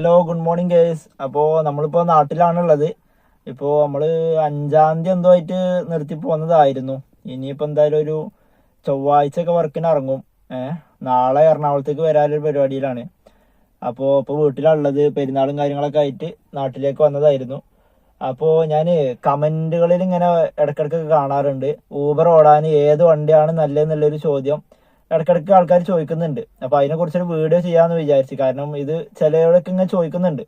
Hello good morning guys അപ്പോൾ നമ്മളിപ്പോൾ നാട്ടിലാണുള്ളത്. ഇപ്പോൾ നമ്മൾ അഞ്ചാം തീയതി എന്തോ ആയിട്ട് നിർത്തി പോകുന്നതായിരുന്നു ഇനിയിപ്പോൾ എന്തായാലും ഒരു ചൊവ്വാഴ്ച ഒക്കെ വർക്കിന് ഇറങ്ങും. നാളെ എറണാകുളത്തേക്ക് വരാനൊരു പരിപാടിയിലാണ്. അപ്പോൾ ഇപ്പോൾ വീട്ടിലുള്ളത് പെരുന്നാളും കാര്യങ്ങളൊക്കെ ആയിട്ട് നാട്ടിലേക്ക് വന്നതായിരുന്നു. അപ്പോൾ ഞാൻ കമന്റുകളിൽ ഇങ്ങനെ ഇടയ്ക്കിടയ്ക്കൊക്കെ കാണാറുണ്ട്. ഊബർ ഓടാൻ ഏത് വണ്ടിയാണ് നല്ലതെന്നുള്ളൊരു ചോദ്യം. ഇടയ്ക്കിടയ്ക്ക് ആൾക്കാർ ചോദിക്കുന്നുണ്ട്. അപ്പോൾ അതിനെക്കുറിച്ചൊരു വീഡിയോ ചെയ്യാമെന്ന് വിചാരിച്ചു. കാരണം ഇത് ചിലരോടൊക്കെ ഇങ്ങനെ ചോദിക്കുന്നുണ്ട്.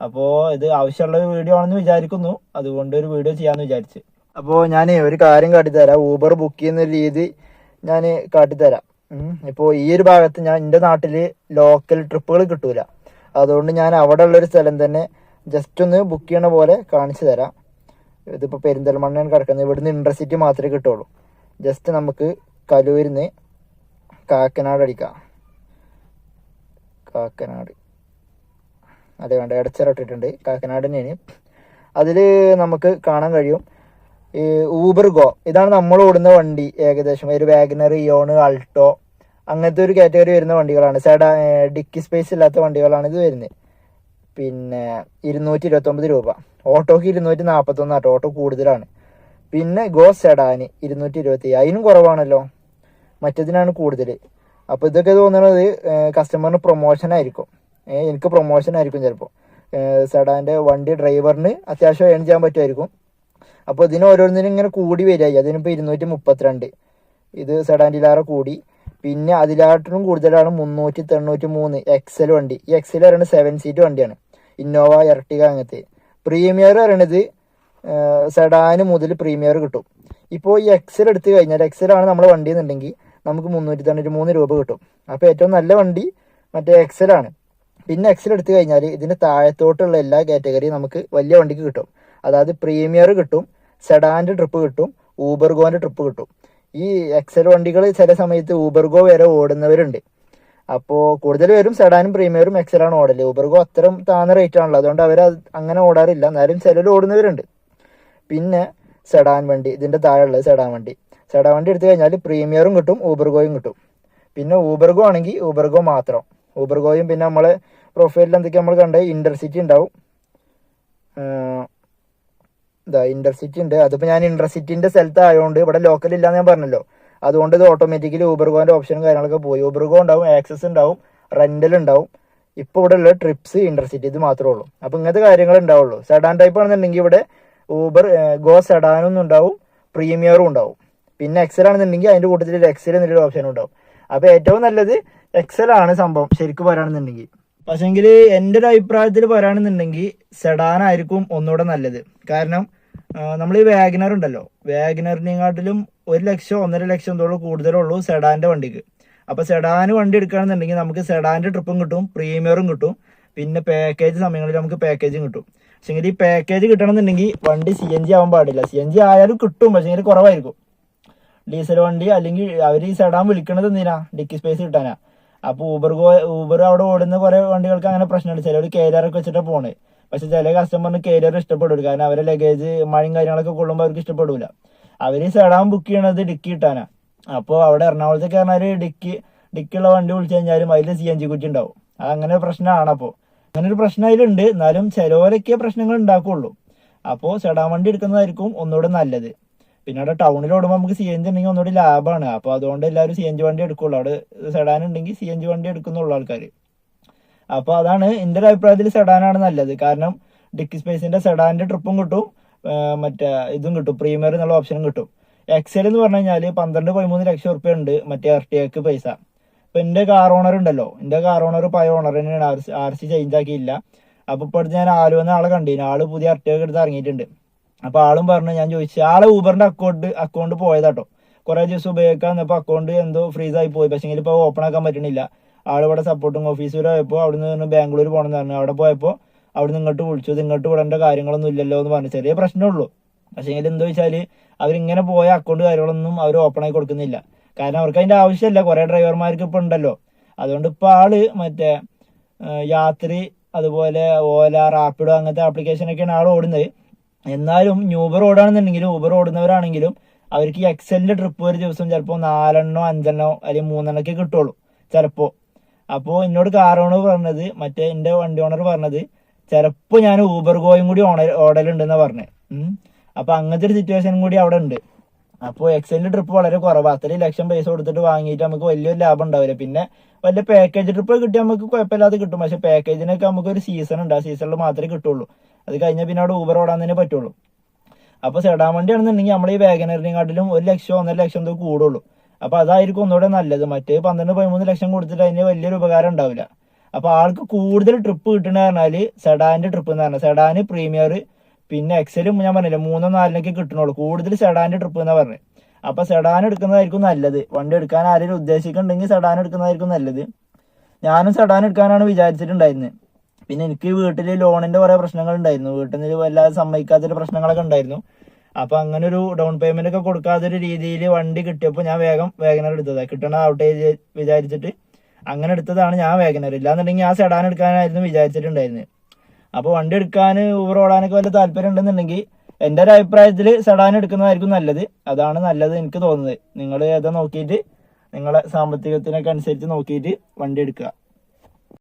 അപ്പോ ഇത് ആവശ്യമുള്ള ഒരു വീഡിയോ ആണെന്ന് വിചാരിക്കുന്നു. അതുകൊണ്ട് ഒരു വീഡിയോ ചെയ്യാന്ന് വിചാരിച്ചു. അപ്പോ ഞാൻ ഒരു കാര്യം കാട്ടിത്തരാം. ഊബർ ബുക്ക് ചെയ്യുന്ന രീതി ഞാൻ കാട്ടിത്തരാം. ഇപ്പോ ഈ ഒരു ഭാഗത്ത് ഞാൻ എന്റെ നാട്ടിൽ ലോക്കൽ ട്രിപ്പുകൾ കിട്ടൂല. അതുകൊണ്ട് ഞാൻ അവിടെ ഉള്ളൊരു സ്ഥലം തന്നെ ജസ്റ്റ് ഒന്ന് ബുക്ക് ചെയ്യണ പോലെ കാണിച്ചു തരാം. ഇതിപ്പോൾ പെരിന്തൽമണ്ണയാണ് കിടക്കുന്നത്. ഇവിടുന്ന് ഇൻട്രസിറ്റി മാത്രമേ കിട്ടുള്ളൂ. ജസ്റ്റ് നമുക്ക് കലൂരിന്ന് കാക്കനാട് അടിക്കാം കാക്കനാട്. അതെ വേണ്ട ഇടച്ചിറട്ടിട്ടുണ്ട് കാക്കനാട് തന്നെയാണ് അതിൽ നമുക്ക് കാണാൻ കഴിയും ഈ ഊബർ ഗോ. ഇതാണ് നമ്മൾ ഓടുന്ന വണ്ടി ഏകദേശം. ഒരു വാഗനർ ഇയോണ് അൾട്ടോ അങ്ങനത്തെ ഒരു കാറ്റഗറി വരുന്ന വണ്ടികളാണ്. സൈഡ് ഡിക്കി സ്പേസ് ഇല്ലാത്ത വണ്ടികളാണ് ഇത് വരുന്നത്. പിന്നെ ഇരുന്നൂറ്റി ഇരുപത്തൊമ്പത് രൂപ. ഓട്ടോക്ക് ഇരുന്നൂറ്റി നാൽപ്പത്തൊന്നാട്ടോ ഓട്ടോ കൂടുതലാണ്. പിന്നെ ഗോ സെഡാന് ഇരുന്നൂറ്റി ഇരുപത്തി അതിനും കുറവാണല്ലോ. മറ്റതിനാണ് കൂടുതൽ അപ്പോൾ ഇതൊക്കെ തോന്നുന്നത് കസ്റ്റമറിന് പ്രൊമോഷൻ ആയിരിക്കും. എനിക്ക് പ്രൊമോഷൻ ആയിരിക്കും ചിലപ്പോൾ സെഡാന്റെ വണ്ടി ഡ്രൈവറിന് അത്യാവശ്യം ഏൺ ചെയ്യാൻ പറ്റുമായിരിക്കും. അപ്പോൾ ഇതിന് ഓരോന്നിനും ഇങ്ങനെ കൂടി വരികയായി അതിനിപ്പോൾ ഇരുന്നൂറ്റി മുപ്പത്തിരണ്ട് ഇത് സെഡാൻഡിലാറെ കൂടി. പിന്നെ അതിലാട്ടിനും കൂടുതലാണ് മുന്നൂറ്റി തൊണ്ണൂറ്റി മൂന്ന് എക്സൽ വണ്ടി. ഈ എക്സൽ പറയുന്നത് സെവൻ സീറ്റ് വണ്ടിയാണ്. ഇന്നോവ എർട്ടിക അങ്ങനത്തെ. പ്രീമിയർ പറയണത് സെഡാന് മുതൽ പ്രീമിയർ കിട്ടും. ഇപ്പോൾ ഈ എക്സൽ എടുത്തു കഴിഞ്ഞാൽ എക്സലാണ് നമ്മൾ വണ്ടി എന്നുണ്ടെങ്കിൽ നമുക്ക് മുന്നൂറ്റി തൊണ്ണൂറ്റി മൂന്ന് രൂപ കിട്ടും. അപ്പോൾ ഏറ്റവും നല്ല വണ്ടി മറ്റേ എക്സൽ ആണ്. പിന്നെ എക്സൽ എടുത്തു കഴിഞ്ഞാൽ ഇതിന് താഴത്തോട്ടുള്ള എല്ലാ കാറ്റഗറിയും നമുക്ക് വലിയ വണ്ടിക്ക് കിട്ടും. അതായത് പ്രീമിയർ കിട്ടും സെഡാന്റെ ട്രിപ്പ് കിട്ടും ഊബർഗോന്റെ ട്രിപ്പ് കിട്ടും. ഈ എക്സൽ വണ്ടികൾ ചില സമയത്ത് ഊബർഗോ വരെ ഓടുന്നവരുണ്ട്. അപ്പോൾ കൂടുതൽ പേരും സെഡാനും പ്രീമിയറും എക്സലാണ് ഓടൽ. ഊബർഗോ അത്തരം താഴ്ന്ന റേറ്റ് ആണല്ലോ. അതുകൊണ്ട് അവർ അങ്ങനെ ഓടാറില്ല. എന്നാലും ചിലർ ഓടുന്നവരുണ്ട്. പിന്നെ സെഡാൻ വണ്ടി ഇതിന്റെ താഴെയുള്ളത് സെഡാൻ വണ്ടി. സെഡാൻ വണ്ടി എടുത്തു കഴിഞ്ഞാൽ പ്രീമിയറും കിട്ടും ഊബർഗോയും കിട്ടും. പിന്നെ ഊബർഗോ ആണെങ്കിൽ ഊബർഗോ മാത്രം. ഊബർഗോയും പിന്നെ നമ്മളെ പ്രൊഫൈലിൽ എന്തൊക്കെ നമ്മൾ കണ്ടത് ഇന്റർസിറ്റി ഉണ്ടാവും ഇതാ ഇന്റർസിറ്റി ഉണ്ട് അതിപ്പോൾ ഞാൻ ഇന്റർസിറ്റിന്റെ സ്ഥലത്ത് ആയതുകൊണ്ട് ഇവിടെ ലോക്കൽ ഇല്ലാന്ന് ഞാൻ പറഞ്ഞല്ലോ. അതുകൊണ്ട് ഇത് ഓട്ടോമാറ്റിക്കലി ഊബർഗോന്റെ ഓപ്ഷനും കാര്യങ്ങളൊക്കെ പോയി. ഊബർഗോ ഉണ്ടാവും ആക്സസ് ഉണ്ടാവും റെന്റൽ ഉണ്ടാവും ഇപ്പോൾ ഇവിടെ ഉള്ള ട്രിപ്സ് ഇന്റർസിറ്റി ഇത് മാത്രമേ ഉള്ളൂ. അപ്പോൾ ഇങ്ങനത്തെ കാര്യങ്ങൾ ഉണ്ടാവുള്ളൂ സെഡാൻ ടൈപ്പ് ആണെന്നുണ്ടെങ്കിൽ ഇവിടെ ഊബർ ഗോ സെഡാനും ഉണ്ടാവും പ്രീമിയറും ഉണ്ടാവും പിന്നെ എക്സൽ ആണെന്നുണ്ടെങ്കിൽ അതിന്റെ കൂട്ടത്തിൽ ഒരു എക്സൽ എന്നൊരു ഓപ്ഷൻ ഉണ്ടാവും. അപ്പോൾ ഏറ്റവും നല്ലത് എക്സൽ ആണ് സംഭവം ശരിക്കും പറയുകയാണെന്നുണ്ടെങ്കിൽ പക്ഷെങ്കിൽ എന്റെ ഒരു അഭിപ്രായത്തിൽ പറയുകയാണെന്നുണ്ടെങ്കിൽ സെഡാൻ ആയിരിക്കും ഒന്നുകൂടെ നല്ലത്. കാരണം നമ്മൾ ഈ വാഗ്നർ ഉണ്ടല്ലോ. വാഗനറിനെക്കാട്ടിലും ഒരു ലക്ഷം ഒന്നര ലക്ഷം തോളം കൂടുതലുള്ളൂ സെഡാന്റെ വണ്ടിക്ക്. അപ്പോൾ സെഡാൻ വണ്ടി എടുക്കുകയാണെന്നുണ്ടെങ്കിൽ നമുക്ക് സെഡാന്റെ ട്രിപ്പും കിട്ടും പ്രീമിയറും കിട്ടും പിന്നെ പാക്കേജ് സമയങ്ങളിൽ നമുക്ക് പാക്കേജും കിട്ടും. പക്ഷെങ്കിൽ ഈ പാക്കേജ് കിട്ടണമെന്നുണ്ടെങ്കിൽ വണ്ടി സി എൻ ജി ആവാൻ പാടില്ല. സി എൻ ജി ആയാലും കിട്ടും പക്ഷേ കുറവായിരിക്കും. ഡീസൽ വണ്ടി അല്ലെങ്കിൽ അവർ ഈ സെഡാൻ വിളിക്കണത് എന്തിനാ? ഡിക്കി സ്പേസ് കിട്ടാനാ. അപ്പൊ ഊബർ ഊബർ അവിടെ ഓടുന്ന കുറെ വണ്ടികൾക്ക് അങ്ങനെ പ്രശ്നമുണ്ട്. ചിലർ കേരിയറൊക്കെ വെച്ചിട്ടാണ് പോണേ. പക്ഷെ ചില കസ്റ്റമറിന് കേരിയർ ഇഷ്ടപ്പെടില്ല കാരണം അവരെ ലഗേജ് മഴയും കാര്യങ്ങളൊക്കെ കൊള്ളുമ്പോൾ അവർക്ക് ഇഷ്ടപ്പെടില്ല അവർ ഈ സെഡാൻ ബുക്ക് ചെയ്യണത് ഡിക്കി കിട്ടാനാ. അപ്പോൾ അവിടെ എറണാകുളത്തേക്ക് പറഞ്ഞാൽ ഡിക്കി ഡിക്കിയുള്ള വണ്ടി വിളിച്ചു കഴിഞ്ഞാലും അതിൽ സി എൻ ജി കുറ്റി ഉണ്ടാവും. അത് അങ്ങനെ പ്രശ്നമാണ് അപ്പോൾ അങ്ങനെ ഒരു പ്രശ്നം അതിലുണ്ട്. എന്നാലും ചിലവരൊക്കെ പ്രശ്നങ്ങൾ ഉണ്ടാക്കുള്ളൂ. അപ്പോൾ സെഡാൻ വണ്ടി എടുക്കുന്നതായിരിക്കും ഒന്നുകൂടെ നല്ലത്. പിന്നെ അവിടെ ടൗണിൽ ഓടുമ്പോൾ നമുക്ക് സി എൻ ജി ഉണ്ടെങ്കിൽ ഒന്നുകൂടി ലാഭമാണ് അപ്പോൾ അതുകൊണ്ട് എല്ലാവരും സി എൻ ജി വണ്ടി എടുക്കുള്ളൂ. അവിടെ സെഡാൻ ഉണ്ടെങ്കിൽ സി എൻ ജി വണ്ടി എടുക്കുന്നുള്ളൂ ആൾക്കാർ അപ്പോൾ അതാണ് എന്റെ ഒരു അഭിപ്രായത്തിൽ സെഡാനാണ് നല്ലത്. കാരണം ഡിക്കി സ്പേസിന്റെ സെഡാന്റെ ട്രിപ്പും കിട്ടും. മറ്റേ ഇതും കിട്ടും. പ്രീമിയർ എന്നുള്ള ഓപ്ഷനും കിട്ടും. എക്സൽ എന്ന് പറഞ്ഞു കഴിഞ്ഞാൽ പന്ത്രണ്ട് പതിമൂന്ന് ലക്ഷം റുപ്യ ഉണ്ട് മറ്റേ ആർ ടി എക്ക് പൈസ. അപ്പോൾ എന്റെ കാർ ഓണർ ഉണ്ടല്ലോ. എന്റെ കാർ ഓണർ പഴയ ഓണർ തന്നെയാണ്. ആർ സി ചേഞ്ച് ആക്കിയില്ല. അപ്പോൾ ഇപ്പോഴത്തെ ഞാൻ ആലുവെന്ന ആളെ കണ്ടിരുന്നു ആൾ പുതിയ എർട്ടിയൊക്കെ എടുത്ത് ഇറങ്ങിയിട്ടുണ്ട്. അപ്പൊ ആളും പറഞ്ഞു ഞാൻ ചോദിച്ചു ആളെ ഊബറിന്റെ അക്കൗണ്ട് അക്കൗണ്ട് പോയതാട്ടോ. കുറെ ദിവസം ഉപയോഗിക്കാൻ വന്നപ്പോ അക്കൗണ്ട് എന്തോ ഫ്രീസ് ആയി പോയി. പക്ഷെ ഇപ്പൊ ഓപ്പൺ ആക്കാൻ പറ്റണില്ല. ആൾ ഇവിടെ സപ്പോർട്ടിങ് വരെ പോയപ്പോൾ അവിടുന്ന് പറഞ്ഞു ബാംഗ്ലൂർ പോകണമെന്ന് പറഞ്ഞു. അവിടെ പോയപ്പോൾ അവിടുന്ന് ഇങ്ങോട്ട് വിളിച്ചു. ഇങ്ങോട്ട് വിടേണ്ട കാര്യങ്ങളൊന്നും ഇല്ലല്ലോ എന്ന് പറഞ്ഞു. ചെറിയ പ്രശ്നമുള്ളൂ പക്ഷേ എന്താ വെച്ചാൽ അവരിങ്ങനെ പോയ അക്കൗണ്ട് കാര്യങ്ങളൊന്നും അവർ ഓപ്പൺ ആയി കൊടുക്കുന്നില്ല. കാരണം അവർക്ക് അതിന്റെ ആവശ്യമില്ല. കുറെ ഡ്രൈവർമാർക്ക് ഇപ്പൊ ഉണ്ടല്ലോ. അതുകൊണ്ട് ഇപ്പൊ ആൾ മറ്റേ യാത്രി അതുപോലെ ഓല റാപ്പിഡോ അങ്ങനത്തെ ആപ്ലിക്കേഷനൊക്കെയാണ് ആൾ ഓടുന്നത്. എന്നാലും ന്യൂബർ ഓടാണെന്നുണ്ടെങ്കിലും ഊബർ ഓടുന്നവരാണെങ്കിലും അവർക്ക് ഈ എക്സലിന്റെ ട്രിപ്പ് ഒരു ദിവസം ചിലപ്പോൾ നാലെണ്ണോ അഞ്ചെണ്ണോ അല്ലെങ്കിൽ മൂന്നെണ്ണൊക്കെ കിട്ടുള്ളൂ ചിലപ്പോൾ അപ്പോൾ എന്നോട് കാർ ഓണർ പറഞ്ഞത് മറ്റേ എന്റെ വണ്ടി ഓണർ പറഞ്ഞത് ചിലപ്പോൾ ഞാൻ ഊബർ ഗോയും കൂടി ഓണർ ഓടലുണ്ടെന്നാണ് പറഞ്ഞത് അപ്പോൾ അപ്പൊ അങ്ങനത്തെ ഒരു സിറ്റുവേഷൻ കൂടി അവിടെ ഉണ്ട്. അപ്പോൾ എക്സലിന്റെ ട്രിപ്പ് വളരെ കുറവാണ് അത്രയും ലക്ഷം പൈസ കൊടുത്തിട്ട് വാങ്ങിയിട്ട് നമുക്ക് വലിയൊരു ലാഭം ഉണ്ടാവില്ല. പിന്നെ വല്ല പാക്കേജ് ട്രിപ്പ് കിട്ടിയാൽ നമുക്ക് കുഴപ്പമില്ലാതെ കിട്ടും. പക്ഷെ പാക്കേജിനൊക്കെ നമുക്ക് ഒരു സീസൺ ഉണ്ട്. ആ സീസണിൽ മാത്രമേ കിട്ടുള്ളൂ. അത് കഴിഞ്ഞാൽ പിന്നെ അവിടെ ഊബർ ഓടാൻ തന്നെ പറ്റുള്ളൂ. അപ്പോൾ സെഡാൻ വണ്ടി ആണെന്നുണ്ടെങ്കിൽ നമ്മൾ ഈ വാഗനറിനെക്കാട്ടിലും ഒരു ലക്ഷം ഒന്നര ലക്ഷം എന്തോ കൂടുള്ളൂ. അപ്പോൾ അതായിരിക്കും ഒന്നുകൂടെ നല്ലത്. മറ്റേ പന്ത്രണ്ട് പതിമൂന്ന് ലക്ഷം കൊടുത്തിട്ട് അതിന് വലിയൊരു ഉപകാരം ഉണ്ടാവില്ല. അപ്പോൾ ആൾക്ക് കൂടുതൽ ട്രിപ്പ് കിട്ടണ പറഞ്ഞാൽ സെഡാന്റെ ട്രിപ്പ് എന്ന് പറഞ്ഞാൽ സെഡാന് പ്രീമിയർ പിന്നെ എക്സലും ഞാൻ പറഞ്ഞില്ല മൂന്നോ നാലിനൊക്കെ കിട്ടണുള്ളൂ. കൂടുതൽ സെഡാന്റെ ട്രിപ്പ് എന്നാണ് പറഞ്ഞത് അപ്പോൾ സെഡാൻ എടുക്കുന്നതായിരിക്കും നല്ലത്. വണ്ടി എടുക്കാൻ ആരെങ്കിലും ഉദ്ദേശിക്കുന്നുണ്ടെങ്കിൽ സെഡാൻ എടുക്കുന്നതായിരിക്കും നല്ലത്. ഞാനും സെഡാൻ എടുക്കാനാണ് വിചാരിച്ചിട്ടുണ്ടായിരുന്നത് പിന്നെ എനിക്ക് വീട്ടിൽ ലോണിന്റെ കുറെ പ്രശ്നങ്ങൾ ഉണ്ടായിരുന്നു വീട്ടിൽ നിന്ന് വല്ലാതെ സമ്മതിക്കാത്തൊരു പ്രശ്നങ്ങളൊക്കെ ഉണ്ടായിരുന്നു. അപ്പൊ അങ്ങനെ ഒരു ഡൗൺ പേയ്മെന്റ് ഒക്കെ കൊടുക്കാത്തൊരു രീതിയിൽ വണ്ടി കിട്ടിയപ്പോൾ ഞാൻ വേഗം വേഗനർ എടുത്തതാണ് കിട്ടണ ഔട്ട് വിചാരിച്ചിട്ട് അങ്ങനെ എടുത്തതാണ് ഞാൻ വേഗനർ ഇല്ലാന്നുണ്ടെങ്കിൽ ആ സെഡാൻ എടുക്കാനായിരുന്നു വിചാരിച്ചിട്ടുണ്ടായിരുന്നത് അപ്പോൾ വണ്ടി എടുക്കാൻ ഊബർ ഓടാനൊക്കെ വല്ല താല്പര്യം ഉണ്ടെന്നുണ്ടെങ്കിൽ എന്റെ ഒരു അഭിപ്രായത്തിൽ സെഡാൻ എടുക്കുന്നതായിരിക്കും നല്ലത്. അതാണ് നല്ലത് എനിക്ക് തോന്നുന്നത്. നിങ്ങൾ ഏതാ നോക്കിയിട്ട് നിങ്ങളെ സാമ്പത്തികത്തിനൊക്കെ അനുസരിച്ച് നോക്കിയിട്ട് വണ്ടി എടുക്കുക.